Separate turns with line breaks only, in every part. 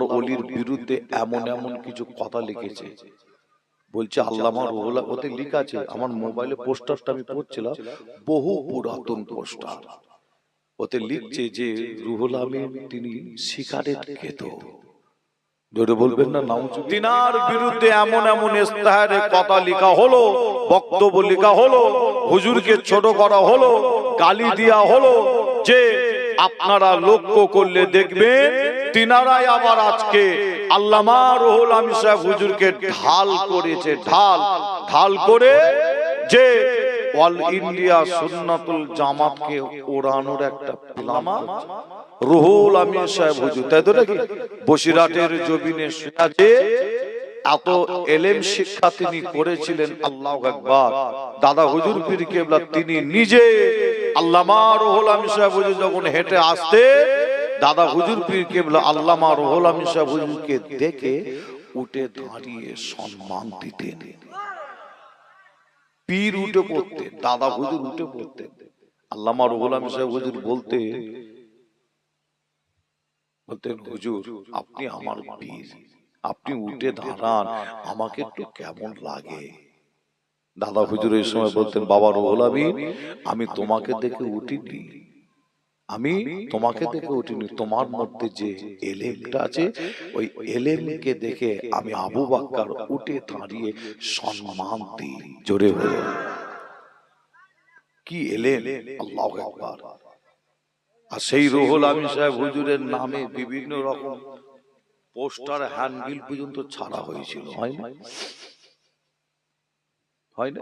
আল্লাহর অলির বিরুদ্ধে এমন এমন কিছু কথা লিখেছে। বলছে আল্লামা রুহুল্লাহ ওতে লিখা আছে আমার মোবাইলে পোস্টারটা আমি পড়ছিলাম বহু পুরাতন পোস্টার। ওতে লিখছে যে রুহুল আমিন তিনি সিগারেট খেত। বলবেন না নাম তিনার বিরুদ্ধে এমন এমন ইস্তাহারে কথা লেখা হলো বক্তব্য লেখা হলো হুজুরকে ছোট করা হলো গালি দেওয়া হলো যে আপনারা লক্ষ্য করলে দেখবেন তিনারাই আবার আজকে হুজুরকে ঢাল করেছে ঢাল ঢাল করে যে অল ইন্ডিয়া সুন্নাতুল জামাতকে ওড়ানোর একটা রুহুল আমিন সাহেব হুজুর, তাই তো নাকি? বসিরাটের জমিনে এত এলেম শিক্ষা তিনি করেছিলেন, আল্লাহ আকবার। দাদা হুজুর পীর কেবলা, তিনি নিজে আল্লামা রুহুল আমিন সাহেব যখন হেঁটে আসতে দাদা হুজুর পীর কেবলা আল্লামা রুহুল সাহেব হুজুরকে দেখে উঠে দাঁড়িয়ে সম্মান দিতেন। পীর উঠে পড়তেন দাদা হুজুর উঠে পড়তেন। আল্লামা রুহুল আমিন সাহেব হুজুর বলতে বলতেন হুজুর আপনি আমার পীর আপনি উঠে দাঁড়ান আমাকে একটু কেমন লাগে? দাদা হুজুর এই সময় বলতেন বাবা রুহুল আমিন আমি তোমাকে দেখে উঠিনি। আমি তোমাকে দেখে উঠিনি। তোমার মধ্যে যে এলেমটা আছে ওই এলেমকে দেখে আমি আবু বাক্কার উঠে দাঁড়িয়ে সম্মান দিই। জোরে হয়ে কি এলেম? আল্লাহ একবার আর সেই রুহুল আমি সাহেব হুজুরের নামে বিভিন্ন রকম পোস্টার হ্যান্ডবিল পর্যন্ত ছাড়া হয়েছিল হয় না? হয় না?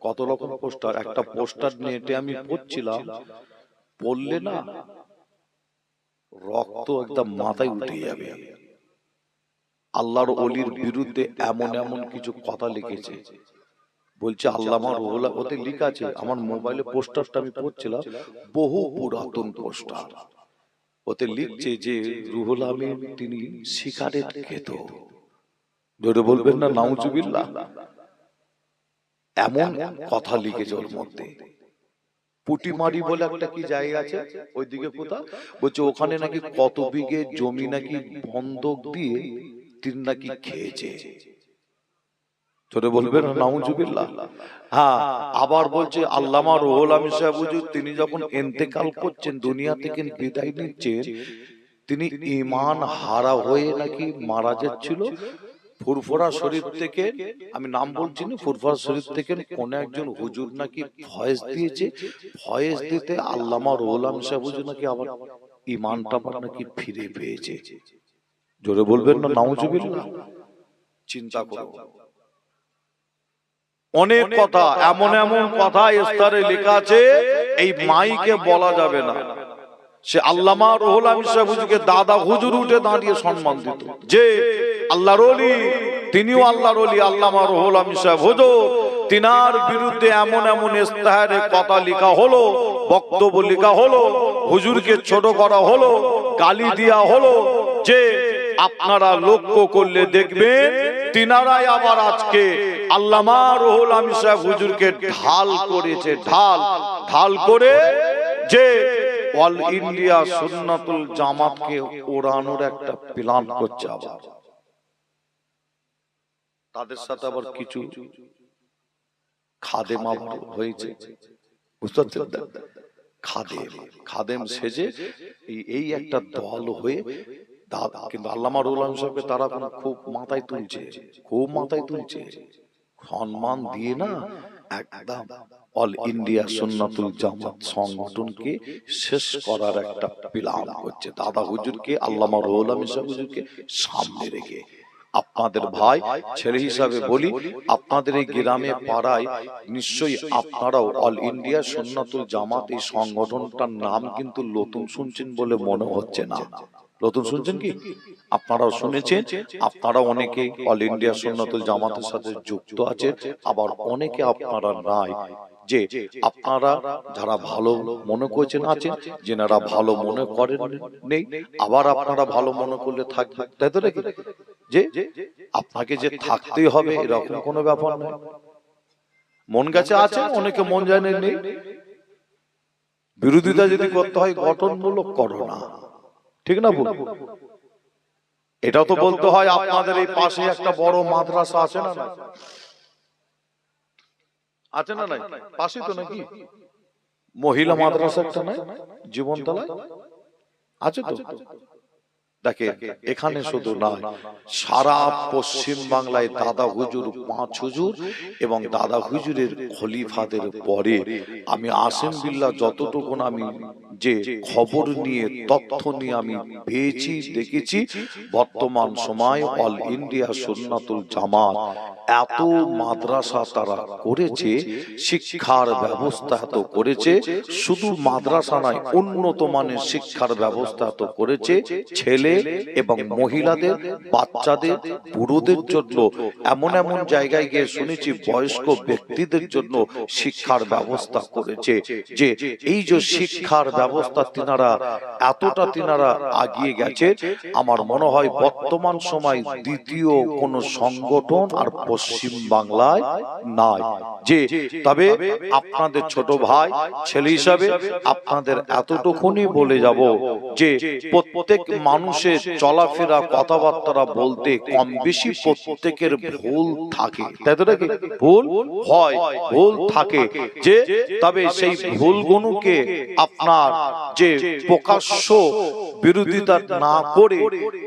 কত রকম পোস্টার? একটা পোস্টার নেটে আমি পড়ছিলাম। পড়লে না রক্ত একদম মাথায় উঠে যাবে। আল্লাহর অলির বিরুদ্ধে এমন এমন কিছু কথা লিখেছে। বলছে আল্লামা রুহুল্লাহ ওতে লেখা আছে আমার মোবাইলে পোস্টারটা আমি পড়ছিলাম বহু পুরাতন পোস্টার। ওতে লিখছে যে রুহুল আমিন তিনি সিগারেট খেত। জোরে বলবেন না নাউজুবিল্লাহ। এমন কথা লিখেছে ওর মধ্যে। পুটিমারি বলে একটা কি জায়গা আছে? ওইদিকে কোথা বলছে ওখানে নাকি কত বিঘে জমি নাকি বন্ধক দিয়ে তিনি নাকি খেয়েছে? তোরে বলবেন নাউজুবিল্লাহ হ্যাঁ আবার বলছে আল্লামা রুহুল আমিন সাহেব তিনি যখন ইন্তেকাল করছেন দুনিয়া থেকে বিদায় নিচ্ছেন তিনি ইমান হারা হয়ে নাকি মারা যাচ্ছিল? ফুরফুরা শরীফ থেকে আমি নাম বলছি না ফুরফুরা শরীফ থেকে কোন একজন হুজুর নাকি ভয়েস দিয়েছে? ভয়েস দিতে আল্লামা রুহুল সাহেব হুজুর নাকি আবার ইমানটা আবার নাকি ফিরে পেয়েছে? জোরে বলবেন না নাউজুবিল্লাহ? চিন্তা করো। অনেক কথা এমন এমন কথা ইস্তারে লেখা আছে এই মাইকে বলা যাবে না। সে আল্লামা রুহুল হুজুরকে দাদা হুজুর উঠে দাঁড়িয়ে সম্মান দিত। যে আল্লাহর ওলি, তিনিও আল্লাহর ওলি আল্লামা রুহুল সাহেব। হুজুর, তিনার বিরুদ্ধে এমন এমন ইস্তাহারে কথা লেখা হলো, বক্তব্য লেখা হলো, হুজুরকে ছোট করা হলো, গালি দেওয়া হলো। যে আপনারা লক্ষ্য করলে দেখবেন, তিনারাই আবার আজকে আল্লামা রুহুল সাহেব হুজুরকে ঢাল করেছে, ঢাল ঢাল করে যে অল ইন্ডিয়া সুন্নাতুল জামাতকে ওড়ানোর একটা প্ল্যান করছে আবার। তাদের সাথে আবার কিছু খাদেম হয়েছে। বুঝতে পারছেন? খাদেম খাদেম সেজে এই- একটা দল হয়ে দাদা কিন্তু আল্লামা রুলাম সাহেবকে তারা খুব মাথায় তুলছে। খুব মাথায় তুলছে। সম্মান দিয়ে না একদম। অল ইন্ডিয়া সুন্নাতুল জামাত সংগঠনকে শেষ করার একটা প্ল্যান করছে। দাদা হুজুরকে আল্লামা রুহুল আমিন সাহেব হুজুরকে সামনে রেখে। আপনাদের ভাই ছেলে হিসাবে বলি আপনাদের এই গ্রামে পাড়ায় নিশ্চয়ই আপনারাও অল ইন্ডিয়া সুন্নাতুল জামাত এই সংগঠনটার নাম কিন্তু নতুন শুনছেন বলে মনে হচ্ছে না। নতুন শুনছেন কি? আপনারাও শুনেছেন? আপনারা অনেকে অল ইন্ডিয়া সুন্নাতুল জামাতের সাথে যুক্ত আছে আবার অনেকে আপনারা নাই যে আপনারা যারা ভালো মনে করছেন আছেন যেনারা ভালো মনে করেন নেই আবার আপনারা ভালো মনে করলে থাকবে তাই তো নাকি? যে আপনাকে যে থাকতেই হবে এরকম কোনো ব্যাপার নয় মন গেছে আছে অনেকে মন জানে নেই বিরোধিতা যদি করতে হয় গঠনমূলক করো না। ঠিক না বল এটা তো বলতে হয় আপনাদের এই পাশে একটা বড় মাদ্রাসা আছে না না আছে না নাই? পাশে তো নাকি? মহিলা মাদ্রাসা একটা নাই? জীবনতলায়? আছে তো? দেখে এখানে শুধু নয় সারা পশ্চিম বাংলায় দাদা হুজুর পাঁচ হুজুর এবং দাদা হুজুরের খলিফাদের পরে আমি আসেম বিল্লাহ যতটুকু আমি যে খবর নিয়ে তথ্য নিয়ে আমি পেয়েছি দেখেছি বর্তমান সময় অল ইন্ডিয়া সুন্নাতুল জামাত এত মাদ্রাসা তারা করেছে শিক্ষার ব্যবস্থা এত করেছে শুধু মাদ্রাসা নয় উন্নত মানের শিক্ষার ব্যবস্থা এত করেছে ছেলে এবং মহিলাদের, বাচ্চাদের, বুড়োদের জন্য এমন এমন জায়গায় গিয়ে শুনেছি বয়স্ক ব্যক্তিদের জন্য শিক্ষার ব্যবস্থা করেছে যে এই যে শিক্ষার ব্যবস্থা তিনারা, এতটা তিনারা আগিয়ে গেছে, আমার মনে হয় বর্তমান সময় দ্বিতীয় কোন সংগঠন আর পশ্চিম বাংলায় নাই। যে, তবে আপনাদের ছোট ভাই, ছেলে হিসাবে আপনাদের এতটুকুনি বলে যাব যে, প্রত্যেক মানুষের চলাফেরা, কথাবার্তা বলতে কম বেশি প্রত্যেকের ভুল থাকে। তাই তো নাকি? ভুল হয়, ভুল থাকে। যে, তবে সেই ভুলগুলোকে আপনার যে প্রকাশ্য বিরোধিতা না করে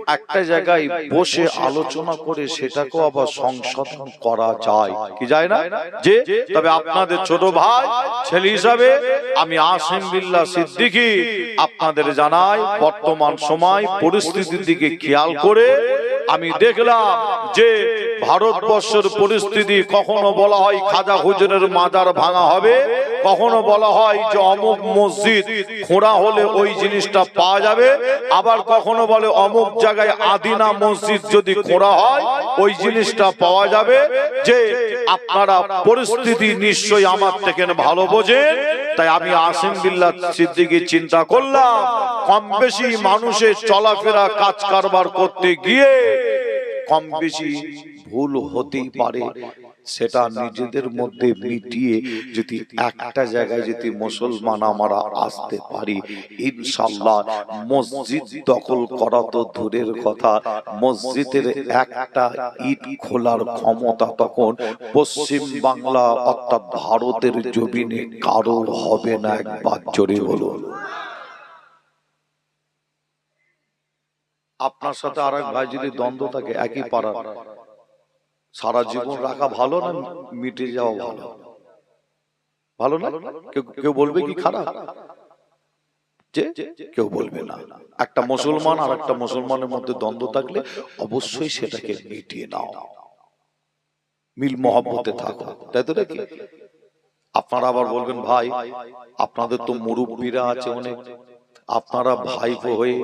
একটা জায়গায় বসে আলোচনা করে সেটাকেও আবার সংশোধন করা যায়। কি যায় না? যে, তবে আপনাদের ছোট ভাই, ছেলে হিসাবে আমি আসিম বিল্লাহ সিদ্দিকী আপনাদের জানাই, বর্তমান সময় পরিস্থিতির দিকে খেয়াল করে আমি দেখলাম যে ভারতবর্ষের পরিস্থিতি কখনো বলা হয় খাজা হুজুরের মাজার ভাঙা হবে কখনো বলা হয় যে অমুক মসজিদ খোঁড়া হলে ওই জিনিসটা পাওয়া যাবে আবার কখনো বলে অমুক জায়গায় আদিনা মসজিদ যদি খোঁড়া হয় ওই জিনিসটা পাওয়া যাবে যে আপনারা পরিস্থিতি নিশ্চয়ই আমার থেকে ভালো বোঝেন তাই আমি আসিম বিল্লাহ সিদ্দিকি চিন্তা করলাম। কম বেশি মানুষের চলাফেরা কাজ কারবার করতে গিয়ে কম বেশি ভুল হতেই পারে। সেটা নিজেদের মধ্যে মিটিয়ে যদি একটা জায়গায় যদি মুসলমান আমরা আসতে পারি ইনশাল্লাহ মসজিদ দখল করা তো দূরের কথা। মসজিদের একটা ইট খোলার ক্ষমতা তখন পশ্চিম বাংলা অর্থাৎ ভারতের জমিনে কারও হবে না একবার। জোরে হলো আপনার সাথে আর এক ভাই যদি দ্বন্দ্ব থাকে একই পাড়ার। সারা জীবন রাখা ভালো না মিটে যাওয়া ভালো? ভালো। না? কেউ বলবে কি খারাপ? যে? কেউ বলবে না। একটা মুসলমান আর একটা মুসলমানের মধ্যে দ্বন্দ্ব থাকলে অবশ্যই সেটাকে মিটিয়ে নাও। মিল মহব্বতে থাকো। তাই তো নাকি আপনারা আবার বলবেন ভাই আপনাদের তো মুরব্বীরা আছে অনেক। আপনারা ভাইপো হয়ে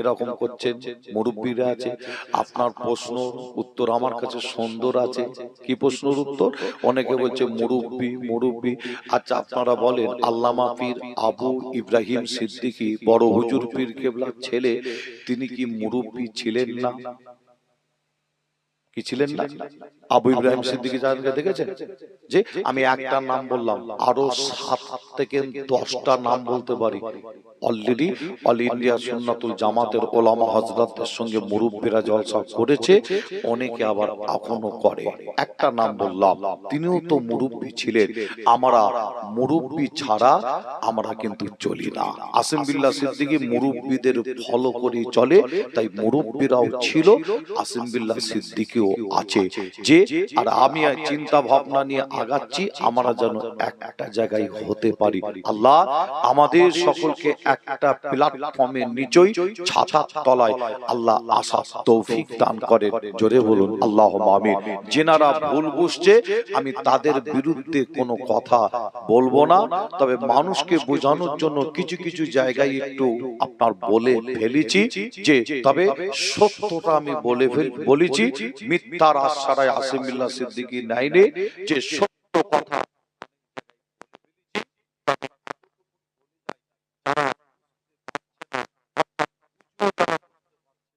এরকম করছেন, মুরব্বীরা আছে, আপনার প্রশ্ন উত্তর আমার কাছে সুন্দর আছে। কি প্রশ্নর উত্তর? অনেকে বলছে, মুরব্বী মুরব্বী। আচ্ছা আপনারা বলেন, আল্লামা পীর আবু ইব্রাহিম সিদ্দিকি, বড় হুজুর পীর কেবলার ছেলে, তিনি কি মুরব্বী ছিলেন না? কি ছিলেন না? আবু ইব্রাহিম সিদ্দিকী জাহানকে দেখেছেন? যে আমি একটা নাম বললাম আরও সাত থেকে দশটা নাম বলতে পারি। অলরেডি অল ইন্ডিয়া সুন্নাতুল জামাতের ওলামা হজরতদের সঙ্গে মুরব্বীরা জলসা করেছে অনেকে আবার এখনও করে। একটা নাম বললাম তিনিও তো মুরব্বী ছিলেন। আমরা মুরব্বী ছাড়া আমরা কিন্তু চলি না। আসিম বিল্লাহ সিদ্দিকী মুরব্বীদের ফলো করে চলে তাই মুরব্বীরাও ছিল আসিম বিল্লাহ সিদ্দিকীও আছে, যে আর আমি চিন্তা ভাবনা নিয়ে আগাচ্ছি, আমরা যেন একটা জায়গায় হতে পারি। আল্লাহ আমাদের সকলকে একটা প্ল্যাটফর্মের নিচই, ছাতার তলায় আল্লাহ আশা তৌফিক দান করে জোরে বলুন আল্লাহ আমিন। যেনারা ভুল বুঝছে, আমি তাদের বিরুদ্ধে কোনো কথা বলব না। তবে মানুষকে বোঝানোর জন্য কিছু কিছু জায়গায় একটু আপনার বলে ফেলেছি, যে তবে সত্যটা আমি বলে বলেছি মিথ্যার আশ্বারায় আসিমিল্লা সিদ্দিকী নাইনে যে